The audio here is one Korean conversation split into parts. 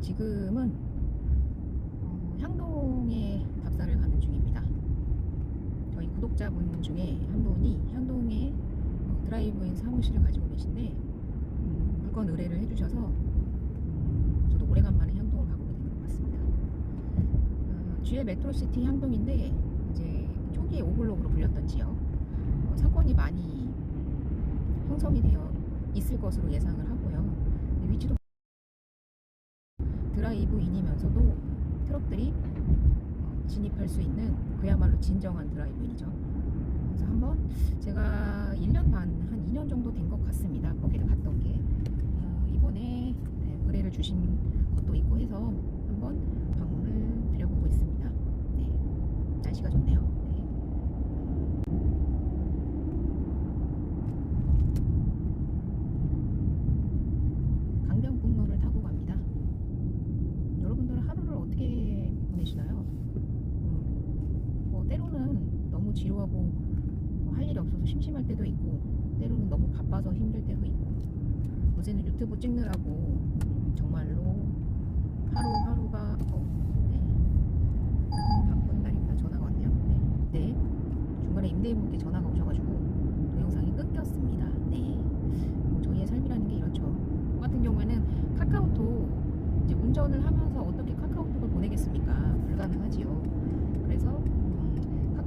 지금은 어, 향동에 답사를 가는 중입니다. 저희 구독자분 중에 한 분이 향동에 어, 드라이브인 사무실을 가지고 계신데 음, 물건 의뢰를 해주셔서 음, 저도 오래간만에 향동을 가보게 되는 것 같습니다. 어, GL 메트로시티 향동인데 이제 초기에 오블록으로 불렸던 지역 어, 사건이 많이 형성이 되어 있을 것으로 예상을 하고요. 위치도 드라이브인이면서도 트럭들이 어, 진입할 수 있는 그야말로 진정한 드라이브인이죠. 그래서 한번 제가 1년 반, 한 2년 정도 된 것 같습니다. 거기를 갔던 게. 어, 이번에 네, 의뢰를 주신 것도 있고 해서 한번 방문을 드려보고 있습니다. 네. 날씨가 좋네요. 네. 강변북로를 타고 갑니다. 여러분들은 하루를 어떻게 보내시나요? 음, 뭐 때로는 너무 지루하고 뭐 할 일이 없어서 심심할 때도 있고 때로는 너무 바빠서 힘들 때도 있고 요새는 유튜브 찍느라고 음, 정말로 하루하루가 어, 네. 바쁜 날입니다. 전화가 왔네요. 네. 네. 중간에 임대인분께 전화가 오셔가지고 동영상이 끊겼습니다. 네. 뭐 저희의 삶이라는 게 이렇죠. 저 같은 경우에는 카카오톡 이제 운전을 하면서 어떻게 카카오톡을 보내겠습니까? 불가능하지요. 그래서 음,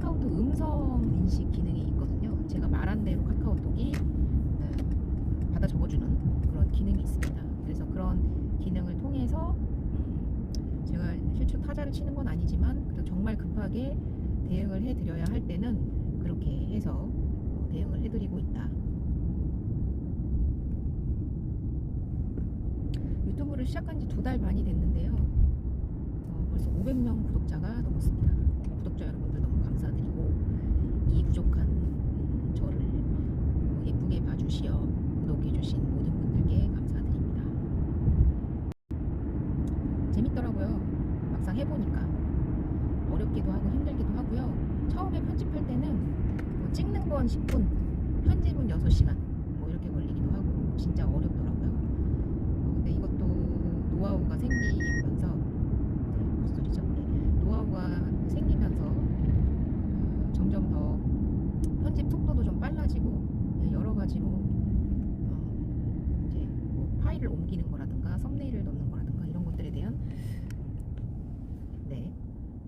카카오톡 음성 인식 기능이 있거든요. 제가 말한 대로 카카오톡이 음, 받아 적어주는 그런 기능이 있습니다. 그래서 그런 기능을 통해서 음, 제가 실제 타자를 치는 건 아니지만 정말 급하게 대응을 해드려야 할 때는 그렇게 해서 어, 대응을 해드리고 있다. 유튜브를 시작한 지 두 달 반이 됐는데요. 어, 벌써 500명 구독자가 넘었습니다. 구독자 여러분들 너무 감사드리고 이 부족한 음, 저를 어, 예쁘게 봐주시어 구독해주신 모든 분들께 감사드립니다. 재밌더라고요. 막상 해보니까 어렵기도 하고 힘들기도 하고요. 처음에 편집할 때는 뭐 찍는 건 10분, 편집은 6시간 뭐 이렇게 걸리기도 하고 진짜 어렵더라고요. 어, 근데 이것도 노하우가 생기면서 네, 무슨 소리죠? 네, 노하우가 생기면서 어, 점점 더 편집 속도도 좀 빨라지고 네, 여러 가지로 어, 이제 뭐 파일을 옮기는 거라든가 썸네일을 넣는 거라든가 이런 것들에 대한 네,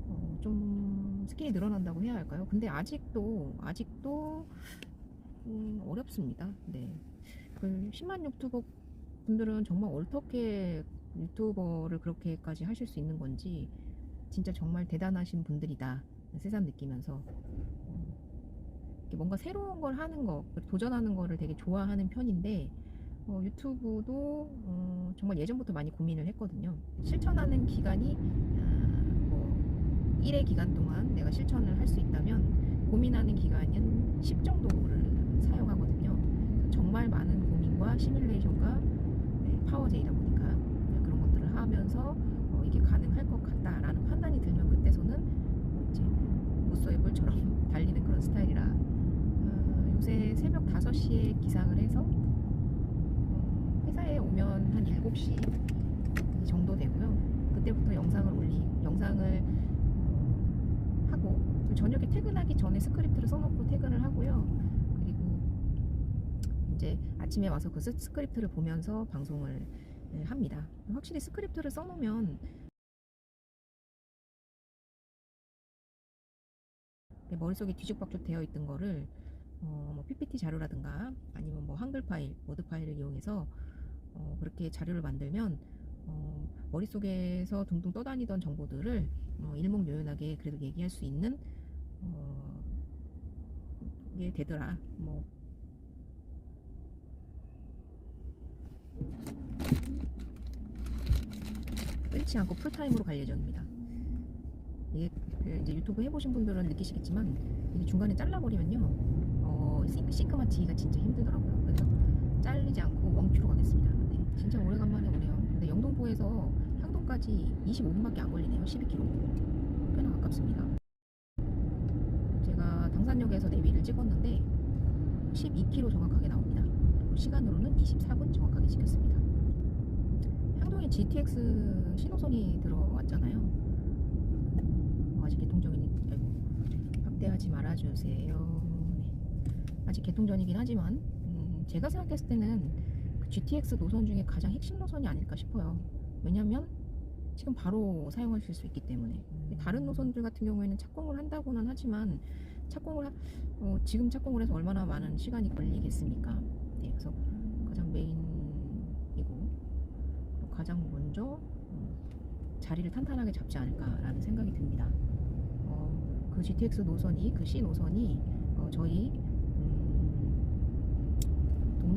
어, 좀 스킬이 늘어난다고 해야 할까요? 근데 아직도 아직도 음, 어렵습니다. 네, 그 10만 유튜버 분들은 정말 어떻게 유튜버를 그렇게까지 하실 수 있는 건지 진짜 정말 대단하신 분들이다 새삼 느끼면서 뭔가 새로운 걸 하는 거 도전하는 거를 되게 좋아하는 편인데 어, 유튜브도 어, 정말 예전부터 많이 고민을 했거든요. 실천하는 기간이 아, 뭐 1의 기간 동안 내가 실천을 할 수 있다면 고민하는 기간은 10 정도를 사용하거든요. 정말 많은 고민과 시뮬레이션과 네, 파워제이다 보니까 네, 그런 것들을 하면서 어, 이게 가능할 것 같다라는 판단이 들면 그때서는 이제 무쏘의 뿔처럼 달리는 그런 스타일이라 새벽 5시에 기상을 해서 어, 회사에 오면 한 7시 정도 되고요. 그때부터 영상을 올리 영상을 어, 하고 저녁에 퇴근하기 전에 스크립트를 써놓고 퇴근을 하고요. 그리고 이제 아침에 와서 그 스- 스크립트를 보면서 방송을 네, 합니다. 확실히 스크립트를 써놓으면 내 머릿속에 뒤죽박죽 되어 있던 거를 어, 뭐 PPT 자료라든가 아니면 뭐 한글 파일, 워드 파일을 이용해서 어, 그렇게 자료를 만들면 어, 머릿속에서 둥둥 떠다니던 정보들을 어, 일목요연하게 그래도 얘기할 수 있는 어, 게 되더라. 뭐 끊지 않고 풀타임으로 갈 예정입니다. 이게 그 이제 유튜브 해보신 분들은 느끼시겠지만 이게 중간에 잘라버리면요 어, 싱- 싱크마치기가 진짜 힘들더라고요. 그래서 잘리지 않고 원큐로 가겠습니다. 네, 진짜 오래간만에 오네요. 근데 영동포에서 향동까지 25분밖에 안 걸리네요. 12km. 꽤나 가깝습니다. 제가 당산역에서 내비를 찍었는데 12km 정확하게 나옵니다. 시간으로는 24분 정확하게 찍혔습니다. 향동에 GTX 신호선이 들어왔잖아요. 어, 아직 개통 중이니 아이고 확대하지 말아주세요. 네. 아직 개통 전이긴 하지만 음, 제가 생각했을 때는 그 GTX 노선 중에 가장 핵심 노선이 아닐까 싶어요. 왜냐면 지금 바로 사용하실 수 있기 때문에 다른 노선들 같은 경우에는 착공을 한다고는 하지만 착공을 하- 어, 지금 착공을 해서 얼마나 많은 시간이 걸리겠습니까? 네, 그래서 가장 메인이고 또 가장 먼저 음, 자리를 탄탄하게 잡지 않을까라는 생각이 듭니다. 어, 그 GTX 노선이 그 C 노선이 어, 저희 음,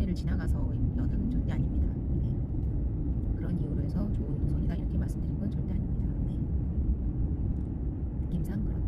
동네를 지나가서 여는 절대 아닙니다. 네. 그런 이유로 해서 좋은 노선이다 이렇게 말씀드린 건 절대 아닙니다. 네. 느낌상 그렇습니다.